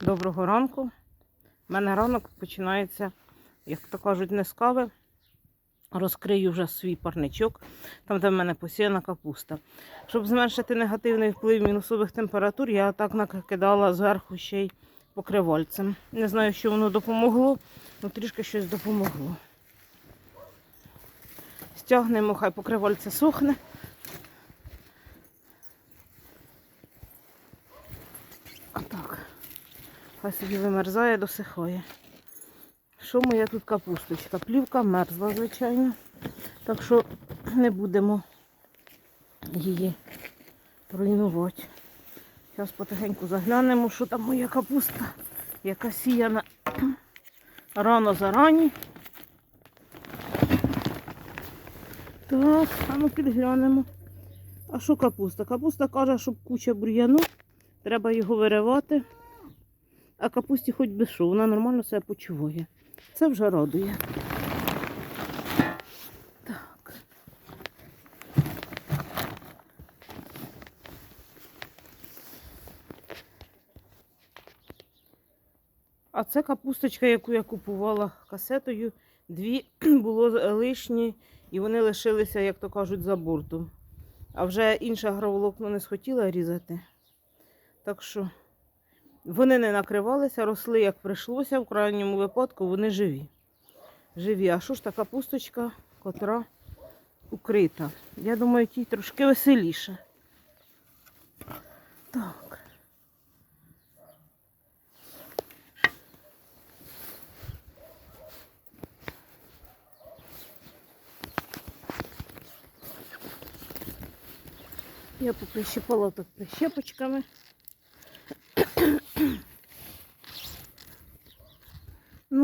Доброго ранку. У мене ранок починається, як то кажуть, не з кави. Розкрию вже свій парничок, там, де в мене посіяна капуста. Щоб зменшити негативний вплив мінусових температур, я так накидала зверху ще й покривальцем. Не знаю, що воно допомогло, але трішки щось допомогло. Стягнемо, хай покривальце сохне. А так. Хай собі вимерзає, досихає. Що моя тут капусточка? Плівка мерзла, звичайно. Так що не будемо її руйнувати. Зараз потихеньку заглянемо, що там моя капуста, яка сіяна рано зарані. Так, а ну підглянемо. А що капуста? Капуста каже, щоб куча бур'яну, треба його виривати. А капусті хоч би що, вона нормально себе почуває. Це вже радує. Так. А це капусточка, яку я купувала касетою. Дві було лишні, і вони лишилися, як то кажуть, за бортом. А вже інше агроволокно не схотіла різати. Так що вони не накривалися, росли як прийшлося, в крайньому випадку вони живі. Живі. А що ж та капусточка, котра укрита? Я думаю, тій трошки веселіше. Так. Я поприщипала тут прищепочками.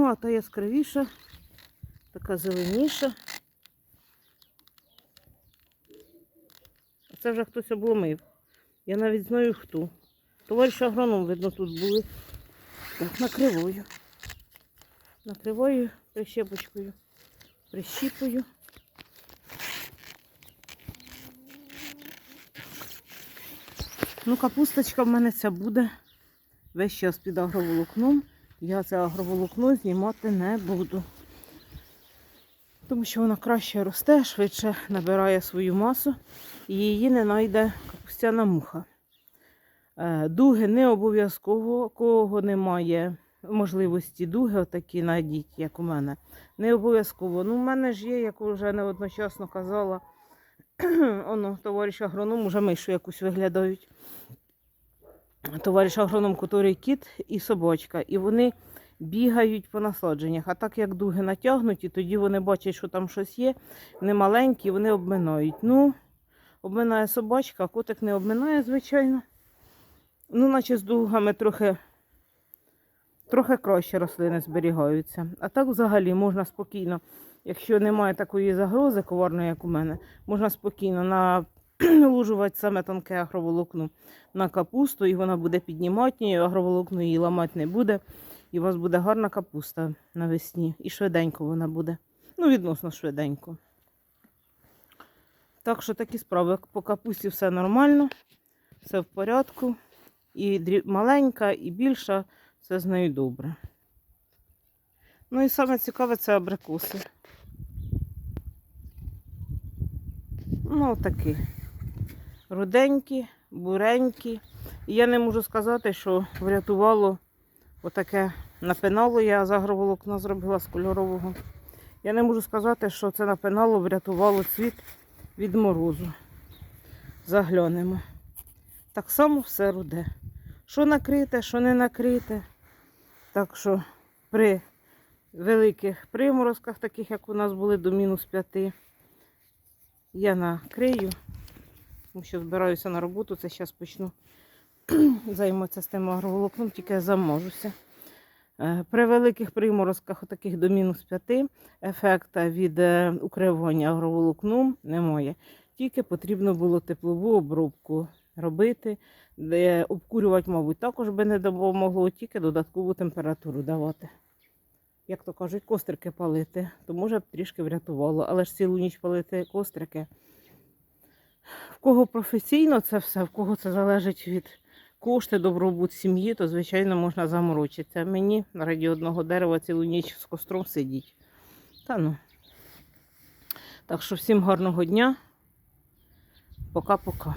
Ну, а та яскравіша, така зеленіша. А це вже хтось обломив. Я навіть знаю хто. Товариш агроном, видно, тут були. Так, накриваю. Накриваю прищепочкою, прищіпую. Ну, капусточка в мене ця буде весь час під агроволокном. Я це агроволокно знімати не буду. Тому що вона краще росте, швидше набирає свою масу і її не знайде капустяна муха. Е, Дуги не обов'язково, кого немає можливості дуги, отакі надіть, як у мене. Не обов'язково. Ну, в мене ж є, як вже неодночасно казала, оно, товариш агроном, уже мишу якусь виглядають. Товариш агроном, котрий кіт і собачка. І вони бігають по насадженнях. А так як дуги натягнуті, тоді вони бачать, що там щось є. Вони маленькі, вони обминають. Ну, обминає собачка, котик не обминає, звичайно. Ну, наче з дугами трохи, трохи краще рослини зберігаються. А так взагалі можна спокійно, якщо немає такої загрози коварної, як у мене, можна спокійно налужувати саме тонке агроволокно на капусту, і вона буде піднімати, агроволокно її ламати не буде. І у вас буде гарна капуста навесні. І швиденько вона буде. Ну, відносно швиденько. Так що такі справи. По капусті все нормально, все в порядку. І маленька, і більша, все з нею добре. Ну і саме цікаве це абрикоси. Ну, такі. Руденькі, буренькі. І я не можу сказати, що врятувало отаке напинало. Я з агроволокна зробила з кольорового. Я не можу сказати, що це напинало врятувало цвіт від морозу. Заглянемо. Так само все руде. Що накрите, що не накрите. Так що при великих приморозках, таких як у нас були до мінус 5, я накрию. Тому що збираюся на роботу, це зараз почну займатися з тим агроволокном, тільки я заможуся. Е, При великих приморозках, таких до мінус 5, ефекта від е, укривання агроволокном немає. Тільки потрібно було теплову обробку робити, де обкурювати, мабуть, також би не допомогло, тільки додаткову температуру давати. Як то кажуть, кострики палити, то може б трішки врятувало. Але ж цілу ніч палити кострики. Кого професійно це все, в кого це залежить від кошти, добробут сім'ї, то, звичайно, можна заморочитися. Мені раді одного дерева цілу ніч з костром сидіть. Та ну. Так що всім гарного дня. Пока-пока.